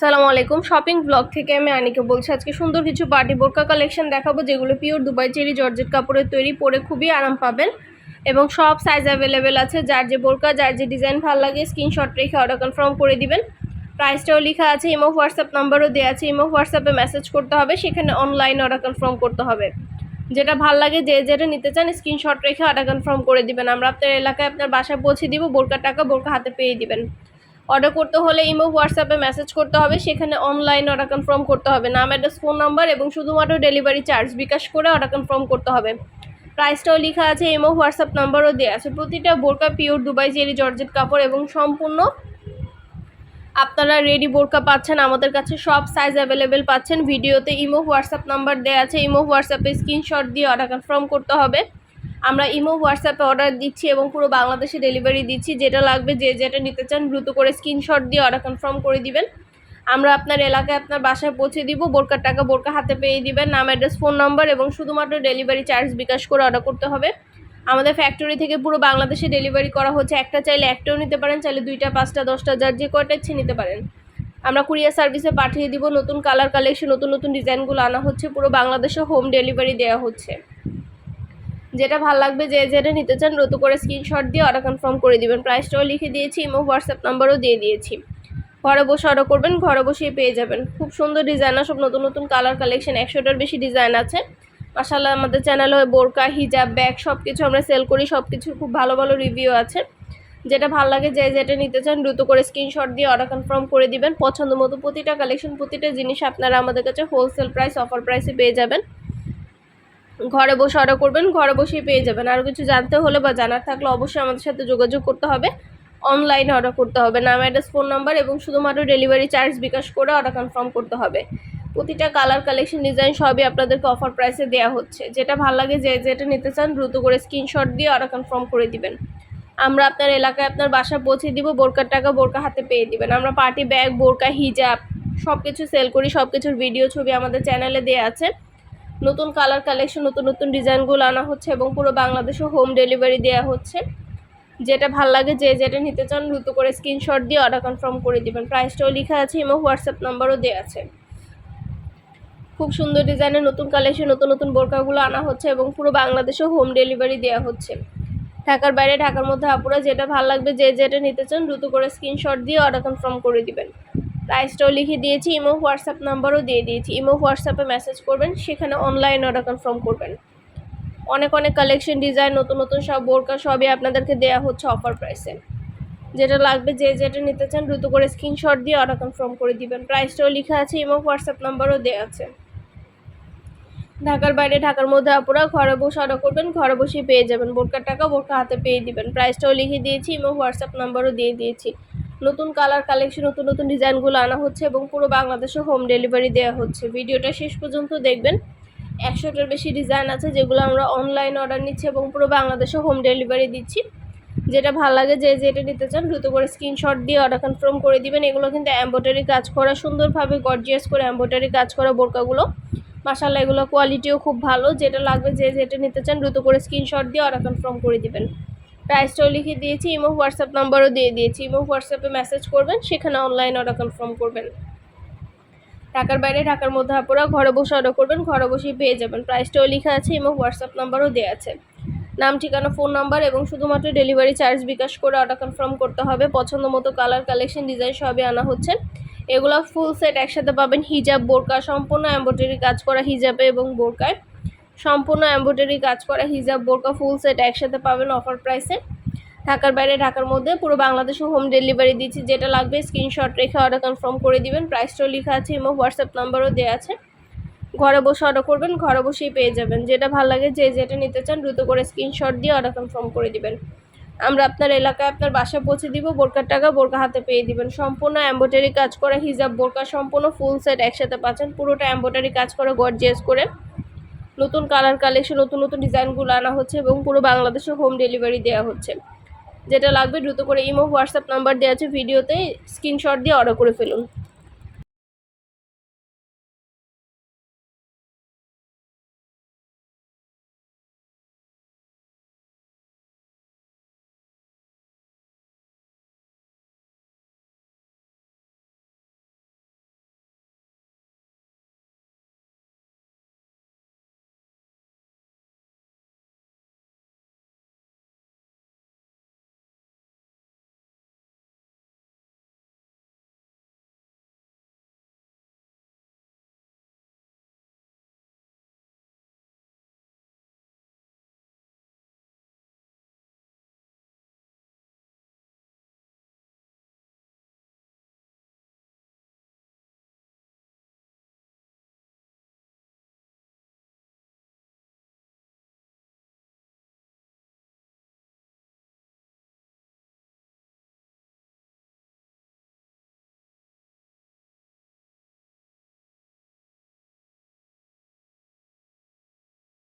সালামু আলাইকুম। Shopping blog থেকে আমি আনিকে বলছি, আজকে সুন্দর কিছু পার্টি বোরকা কালেকশন দেখাবো, যেগুলো পিওর দুবাই চেরি জর্জেট কাপড়ের তৈরি, পরে খুবই আরাম পাবেন। এবং সব সাইজ অ্যাভেলেবেল আছে, যার যে বোরকা, যার যে ডিজাইন ভালো লাগে স্ক্রিনশট রেখে অর্ডার কনফার্ম করে দিবেন। প্রাইসটাও লেখা আছে ইমো হোয়াটসঅ্যাপ নাম্বারও দেওয়া আছে ইমো হোয়াটসঅ্যাপে মেসেজ করতে হবে, সেখানে অনলাইন অর্ডার কনফার্ম করতে হবে। যেটা ভালো লাগে, যে যেটা নিতে চান স্ক্রিনশট রেখে অর্ডার কনফার্ম করে দিবেন। আমরা আপনার এলাকায় আপনার বাসায় পৌঁছে দিব, বোরকার টাকা বোরকা হাতে পেয়ে দিবেন। অর্ডার করতে হলে ইমো হোয়াটসঅ্যাপে মেসেজ করতে হবে, সেখানে অনলাইন অর্ডার কনফার্ম করতে হবে। নাম অ্যাড্রেস ফোন নাম্বার এবং শুধুমাত্র ডেলিভারি চার্জ বিকাশ করে অর্ডার কনফার্ম করতে হবে। প্রাইসটাও লেখা আছে, ইমো হোয়াটসঅ্যাপ নাম্বারও দেওয়া আছে। প্রতিটা বোরকা পিওর দুবাই জেরি জর্জেট কাপড় এবং সম্পূর্ণ আপনারা রেডি বোরকা পাচ্ছেন, আমাদের কাছে সব সাইজ অ্যাভেলেবেল পাচ্ছেন। ভিডিওতে ইমো হোয়াটসঅ্যাপ নাম্বার দেওয়া আছে, ইমো হোয়াটসঅ্যাপে স্ক্রিনশট দিয়ে অর্ডার কনফার্ম করতে হবে। আমরা ইমো, হোয়াটসঅ্যাপে অর্ডার দিচ্ছি এবং পুরো বাংলাদেশে ডেলিভারি দিচ্ছি। যেটা লাগবে, যে যেটা নিতে চান, দ্রুত করে স্ক্রিনশট দিয়ে অর্ডার কনফার্ম করে দিবেন। আমরা আপনার এলাকায় আপনার বাসায় পৌঁছে দিব। বোরকার টাকা বোরকা হাতে পেয়ে দিবেন। নাম অ্যাড্রেস ফোন নম্বর এবং শুধুমাত্র ডেলিভারি চার্জ বিকাশ করে অর্ডার করতে হবে। আমাদের ফ্যাক্টরি থেকে পুরো বাংলাদেশে ডেলিভারি করা হচ্ছে। একটা চাইলে একটাও নিতে পারেন, চাইলে দুইটা, পাঁচটা, দশটা, যার যে কয়টা ইচ্ছে নিতে পারেন। আমরা কুরিয়ার সার্ভিসে পাঠিয়ে দিব। নতুন কালার কালেকশন নতুন নতুন ডিজাইনগুলো আনা হচ্ছে। পুরো বাংলাদেশে হোম ডেলিভারি দেওয়া হচ্ছে। যেটা ভালো লাগবে যে যেটা নিতে চান দ্রুত করে স্ক্রিনশট দিয়ে অর্ডার কনফার্ম করে দিবেন। প্রাইসটাও লিখে দিয়েছি এবং হোয়াটসঅ্যাপ নাম্বারও দিয়ে দিয়েছি। ঘরে বসে অর্ডার করবেন, ঘরে বসেই পেয়ে যাবেন। খুব সুন্দর ডিজাইন সব নতুন নতুন কালার কালেকশন একশোটার বেশি ডিজাইন আছে। মাসাল্লাহ আমাদের চ্যানেলে বোরকা হিজাব ব্যাগ সব কিছু আমরা সেল করি সব কিছু খুব ভালো ভালো রিভিউ আছে। যেটা ভালো লাগে যে যেটা নিতে চান দ্রুত করে স্ক্রিনশট দিয়ে অর্ডার কনফার্ম করে দিবেন। পছন্দ মতো প্রতিটা কালেকশন প্রতিটা জিনিস আপনারা আমাদের কাছে হোলসেল প্রাইস অফার প্রাইসে পেয়ে যাবেন। ঘরে বসে অর্ডার করবেন, ঘরে বসেই পেয়ে যাবেন। আরও কিছু জানতে হলে বা জানার থাকলে অবশ্যই আমাদের সাথে যোগাযোগ করতে হবে। অনলাইনে অর্ডার করতে হবে। নাম অ্যাড্রেস ফোন নাম্বার এবং শুধুমাত্র ডেলিভারি চার্জ বিকাশ করে অর্ডার কনফার্ম করতে হবে। প্রতিটা কালার কালেকশন ডিজাইন সবই আপনাদেরকে অফার প্রাইসে দেওয়া হচ্ছে। যেটা ভালো লাগে যে যেটা নিতে চান, দ্রুত করে স্ক্রিনশট দিয়ে অর্ডার কনফার্ম করে দিবেন। আমরা আপনার এলাকায় আপনার বাসা পৌঁছে দিব, বোরকার টাকা বোরকা হাতে পেয়ে দিবেন। আমরা পার্টি ব্যাগ বোরকা হিজাব সব কিছু সেল করি সব কিছুর ভিডিও ছবি আমাদের চ্যানেলে দেওয়া আছে। নতুন কালার কালেকশন নতুন নতুন ডিজাইনগুলো আনা হচ্ছে এবং পুরো বাংলাদেশে হোম ডেলিভারি দেওয়া হচ্ছে। যেটা ভালো লাগে যে যেটা নিতে চান, দ্রুত করে স্ক্রিনশট দিয়ে অর্ডার কনফার্ম করে দেবেন। প্রাইসটাও লেখা আছে এবং হোয়াটসঅ্যাপ নাম্বারও দেওয়া আছে। খুব সুন্দর ডিজাইনের নতুন কালেকশন নতুন নতুন বোরকাগুলো আনা হচ্ছে এবং পুরো বাংলাদেশে হোম ডেলিভারি দেওয়া হচ্ছে। ঢাকার বাইরে, ঢাকার মধ্যে আপুরা যেটা ভালো লাগবে যে যেটা নিতে চান, দ্রুত করে স্ক্রিনশট দিয়ে অর্ডার কনফার্ম করে দিবেন। প্রাইসটাও লিখে দিয়েছি ইমো হোয়াটসঅ্যাপ নাম্বারও দিয়ে দিয়েছি। ইমো হোয়াটসঅ্যাপে মেসেজ করবেন, সেখানে অনলাইন অর্ডার কনফার্ম করবেন। অনেক অনেক কালেকশন ডিজাইন নতুন নতুন সব বোরকা সবই আপনাদেরকে দেওয়া হচ্ছে অফার প্রাইসে যেটা লাগবে, যে যেটা নিতে চান, দ্রুত করে স্ক্রিনশট দিয়ে অর্ডার কনফার্ম করে দিবেন। প্রাইসটাও লেখা আছে ইমো হোয়াটসঅ্যাপ নাম্বারও দেওয়া আছে। ঢাকার বাইরে, ঢাকার মধ্যে আপনারা ঘরে বসে অর্ডার করবেন, ঘরে বসেই পেয়ে যাবেন। বোরকার টাকা বোরকা হাতে পেয়ে দিবেন। প্রাইসটাও লিখে দিয়েছি ইমো হোয়াটসঅ্যাপ নাম্বারও দিয়ে দিয়েছি। নতুন কালার কালেকশন নতুন নতুন ডিজাইনগুলো আনা হচ্ছে এবং পুরো বাংলাদেশে হোম ডেলিভারি দেওয়া হচ্ছে। ভিডিওটা শেষ পর্যন্ত দেখবেন। একশোটার বেশি ডিজাইন আছে যেগুলো আমরা অনলাইন অর্ডার নিচ্ছি এবং পুরো বাংলাদেশে হোম ডেলিভারি দিচ্ছি। যেটা ভালো লাগে যে যেটা নিতে চান, দ্রুত করে স্ক্রিনশট দিয়ে অর্ডার কনফার্ম করে দিবেন। এগুলো কিন্তু এম্ব্রয়ডারি কাজ করা, সুন্দরভাবে গর্জিয়াস করে এম্ব্রয়ডারি কাজ করা বোরকাগুলো। মাসাল্লাহ এগুলো কোয়ালিটিও খুব ভালো। যেটা লাগবে যে যেটা নিতে চান, দ্রুত করে স্ক্রিনশট দিয়ে অর্ডার কনফার্ম করে দিবেন। প্রাইসটাও লিখে দিয়েছি, ইমো হোয়াটসঅ্যাপ নাম্বারও দিয়ে দিয়েছি। ইমো হোয়াটসঅ্যাপে মেসেজ করবেন, সেখানে অনলাইন অর্ডার কনফার্ম করবেন। ঢাকার বাইরে, ঢাকার মধ্যে আপনারা ঘরে বসে অর্ডার করবেন, ঘরে বসেই পেয়ে যাবেন। প্রাইসটাও লেখা আছে, ইমো হোয়াটসঅ্যাপ নাম্বারও দেওয়া আছে। নাম, ঠিকানা ফোন নাম্বার এবং শুধুমাত্র ডেলিভারি চার্জ বিকাশ করে অর্ডার কনফার্ম করতে হবে। পছন্দ মতো কালার কালেকশন ডিজাইন সবই আনা হচ্ছে। এগুলো ফুল সেট একসাথে পাবেন। হিজাব, বোরকা, সম্পূর্ণ এম্ব্রয়ডারি কাজ করা হিজাবে এবং বোরকায়। সম্পূর্ণ এম্ব্রয়ডারি কাজ করা, হিজাব, বোরকা, ফুল সেট একসাথে পাবেন অফার প্রাইসে ঢাকার বাইরে, ঢাকার মধ্যে পুরো বাংলাদেশে হোম ডেলিভারি দিচ্ছি, যেটা লাগবে স্ক্রিনশট রেখে অর্ডার কনফার্ম করে দিবেন। প্রাইসটাও লেখা আছে এবং হোয়াটসঅ্যাপ নাম্বারও দেওয়া আছে। ঘরে বসে অর্ডার করবেন, ঘরে বসেই পেয়ে যাবেন। যেটা ভালো লাগে, যে যেটা নিতে চান দ্রুত করে স্ক্রিনশট দিয়ে অর্ডার কনফার্ম করে দিবেন। আমরা আপনার এলাকায় আপনার বাসায় পৌঁছে দিব, বোরকার টাকা বোরকা হাতে পেয়ে দিবেন। সম্পূর্ণ এম্ব্রয়ডারি কাজ করা, হিজাব, বোরকা সম্পূর্ণ ফুল সেট একসাথে পাচ্ছেন। পুরোটা এম্ব্রয়ডারি কাজ করা গর্জিয়াস করে। নতুন কালার কালেকশন, নতুন নতুন ডিজাইনগুলো আনা হচ্ছে এবং পুরো বাংলাদেশে হোম ডেলিভারি দেওয়া হচ্ছে। যেটা লাগবে দ্রুত করে ইমো, হোয়াটসঅ্যাপ নাম্বার দেওয়া আছে ভিডিওতে, স্ক্রিনশট দিয়ে অর্ডার করে ফেলুন।